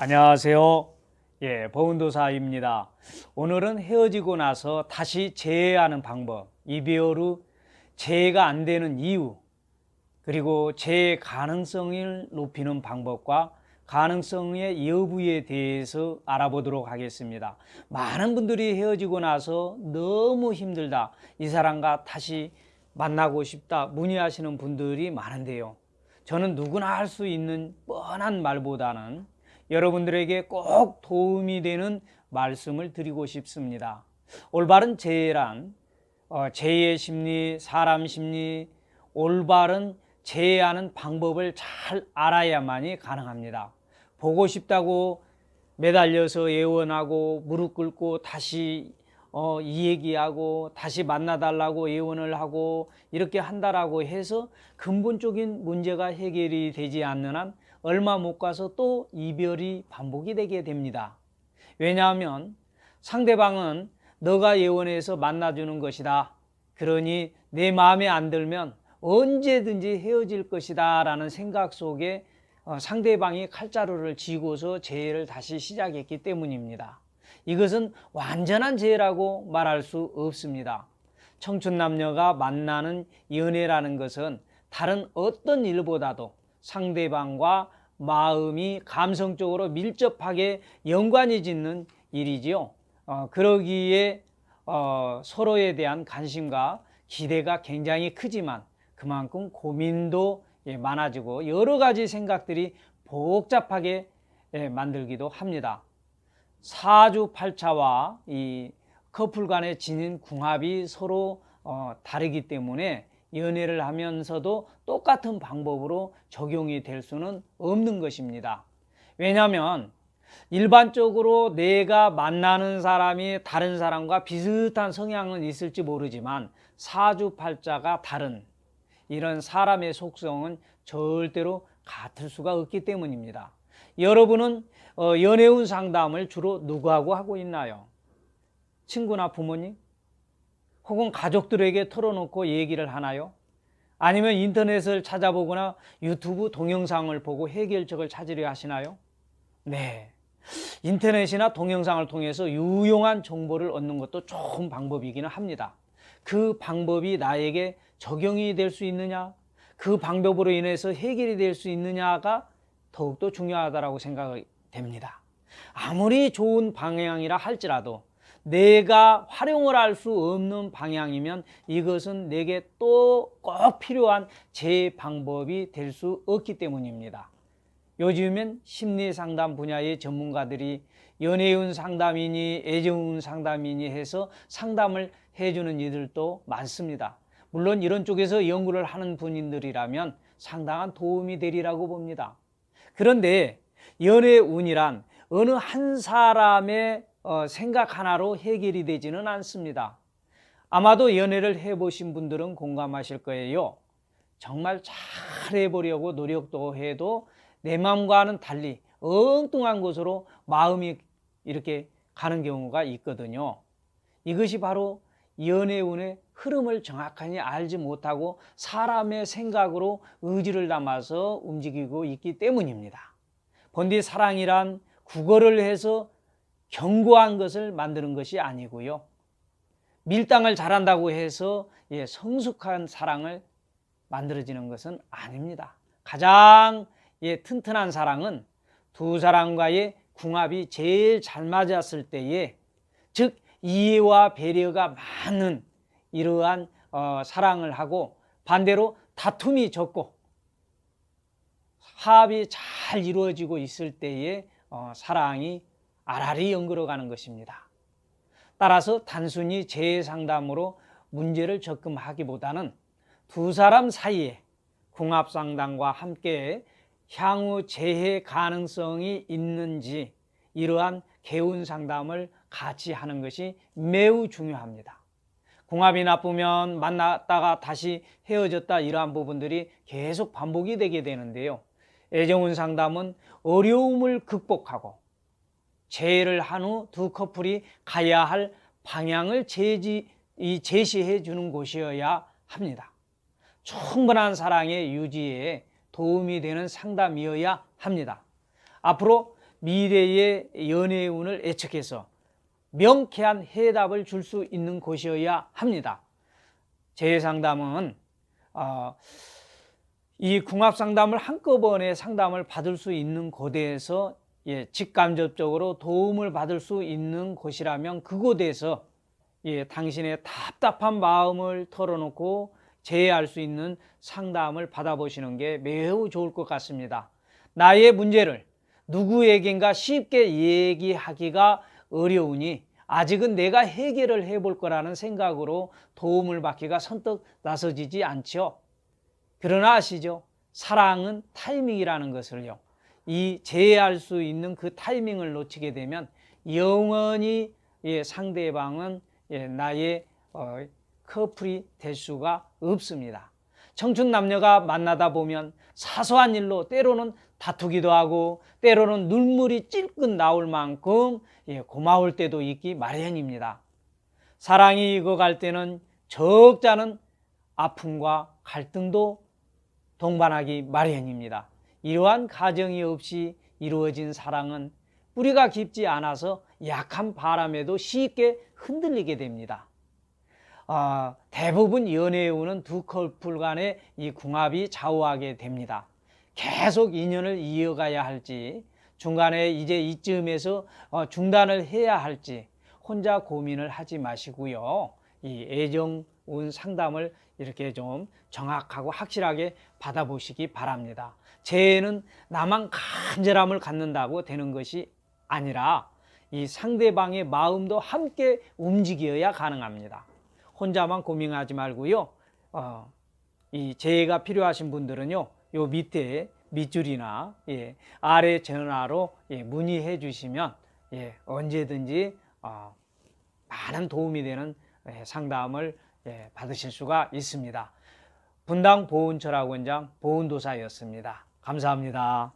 안녕하세요. 예, 보은도사입니다. 오늘은 헤어지고 나서 다시 재회하는 방법, 이별 후 재회가 안 되는 이유, 그리고 재회 가능성을 높이는 방법과 가능성의 여부에 대해서 알아보도록 하겠습니다. 많은 분들이 헤어지고 나서 너무 힘들다. 이 사람과 다시 만나고 싶다. 문의하시는 분들이 많은데요. 저는 누구나 할 수 있는 뻔한 말보다는 여러분들에게 꼭 도움이 되는 말씀을 드리고 싶습니다. 올바른 재해란 어, 재해의 심리, 사람 심리, 올바른 재해하는 방법을 잘 알아야만이 가능합니다. 보고 싶다고 매달려서 예원하고 무릎 꿇고 다시 어, 이 얘기하고 다시 만나달라고 예원을 하고 이렇게 한다라고 해서 근본적인 문제가 해결이 되지 않는 한 얼마 못 가서 또 이별이 반복이 되게 됩니다. 왜냐하면 상대방은 너가 예원해서 만나주는 것이다. 그러니 내 마음에 안 들면 언제든지 헤어질 것이다 라는 생각 속에 어, 상대방이 칼자루를 쥐고서 재해를 다시 시작했기 때문입니다. 이것은 완전한 재해라고 말할 수 없습니다. 청춘 남녀가 만나는 연애라는 것은 다른 어떤 일보다도 상대방과 마음이 감성적으로 밀접하게 연관이 짓는 일이지요. 어, 그러기에 어, 서로에 대한 관심과 기대가 굉장히 크지만 그만큼 고민도 예, 많아지고 여러 가지 생각들이 복잡하게 예, 만들기도 합니다. 사주팔자와 이 커플 간의 지닌 궁합이 서로 어, 다르기 때문에 연애를 하면서도 똑같은 방법으로 적용이 될 수는 없는 것입니다. 왜냐하면 일반적으로 내가 만나는 사람이 다른 사람과 비슷한 성향은 있을지 모르지만 사주팔자가 다른 이런 사람의 속성은 절대로 같을 수가 없기 때문입니다. 여러분은 어, 연애운 상담을 주로 누구하고 하고 있나요? 친구나 부모님? 혹은 가족들에게 털어놓고 얘기를 하나요? 아니면 인터넷을 찾아보거나 유튜브 동영상을 보고 해결책을 찾으려 하시나요? 네. 인터넷이나 동영상을 통해서 유용한 정보를 얻는 것도 좋은 방법이기는 합니다. 그 방법이 나에게 적용이 될 수 있느냐, 그 방법으로 인해서 해결이 될 수 있느냐가 더욱더 중요하다고 생각이 됩니다. 아무리 좋은 방향이라 할지라도 내가 활용을 할 수 없는 방향이면 이것은 내게 또 꼭 필요한 제 방법이 될 수 없기 때문입니다. 요즘엔 심리 상담 분야의 전문가들이 연애운 상담이니 애정운 상담이니 해서 상담을 해주는 이들도 많습니다. 물론 이런 쪽에서 연구를 하는 분들이라면 상당한 도움이 되리라고 봅니다. 그런데 연애운이란 어느 한 사람의 어, 생각 하나로 해결이 되지는 않습니다. 아마도 연애를 해보신 분들은 공감하실 거예요. 정말 잘 해보려고 노력도 해도 내 마음과는 달리 엉뚱한 곳으로 마음이 이렇게 가는 경우가 있거든요. 이것이 바로 연애운의 흐름을 정확하게 알지 못하고 사람의 생각으로 의지를 담아서 움직이고 있기 때문입니다. 본디 사랑이란 국어를 해서 견고한 것을 만드는 것이 아니고요. 밀당을 잘한다고 해서 예, 성숙한 사랑을 만들어지는 것은 아닙니다. 가장 예, 튼튼한 사랑은 두 사람과의 궁합이 제일 잘 맞았을 때에 즉 이해와 배려가 많은 이러한 어, 사랑을 하고 반대로 다툼이 적고 합이 잘 이루어지고 있을 때에 어, 사랑이 알알이 연결어 가는 것입니다. 따라서 단순히 재해 상담으로 문제를 접근하기보다는 두 사람 사이에 궁합 상담과 함께 향후 재해 가능성이 있는지 이러한 개운 상담을 같이 하는 것이 매우 중요합니다. 궁합이 나쁘면 만났다가 다시 헤어졌다 이러한 부분들이 계속 반복이 되게 되는데요. 애정운 상담은 어려움을 극복하고 재해를 한 후 두 커플이 가야 할 방향을 제지, 제시해 주는 곳이어야 합니다. 충분한 사랑의 유지에 도움이 되는 상담이어야 합니다. 앞으로 미래의 연애의 운을 예측해서 명쾌한 해답을 줄 수 있는 곳이어야 합니다. 제 상담은 어, 이 궁합 상담을 한꺼번에 상담을 받을 수 있는 곳에서 예, 직간접적으로 도움을 받을 수 있는 곳이라면 그곳에서 예, 당신의 답답한 마음을 털어놓고 제해할 수 있는 상담을 받아보시는 게 매우 좋을 것 같습니다. 나의 문제를 누구에겐가 쉽게 얘기하기가 어려우니 아직은 내가 해결을 해볼 거라는 생각으로 도움을 받기가 선뜻 나서지지 않죠. 그러나 아시죠? 사랑은 타이밍이라는 것을요. 이 제해할 수 있는 그 타이밍을 놓치게 되면 영원히 예, 상대방은 예, 나의 어, 커플이 될 수가 없습니다. 청춘 남녀가 만나다 보면 사소한 일로 때로는 다투기도 하고 때로는 눈물이 찔끔 나올 만큼 예, 고마울 때도 있기 마련입니다. 사랑이 익어갈 때는 적잖은 아픔과 갈등도 동반하기 마련입니다. 이러한 가정이 없이 이루어진 사랑은 뿌리가 깊지 않아서 약한 바람에도 쉽게 흔들리게 됩니다. 아, 대부분 연애에 오는 두 커플 간의 이 궁합이 좌우하게 됩니다. 계속 인연을 이어가야 할지, 중간에 이제 이쯤에서 어, 중단을 해야 할지 혼자 고민을 하지 마시고요. 이 애정 운 상담을 이렇게 좀 정확하고 확실하게 받아보시기 바랍니다. 재해는 나만 간절함을 갖는다고 되는 것이 아니라 이 상대방의 마음도 함께 움직여야 가능합니다. 혼자만 고민하지 말고요. 어, 이 재해가 필요하신 분들은요. 요 밑에 밑줄이나 예, 아래 전화로 예, 문의해 주시면 예, 언제든지 어, 많은 도움이 되는 예, 상담을 예, 받으실 수가 있습니다. 분당 보훈철학원장 보훈도사였습니다. 감사합니다.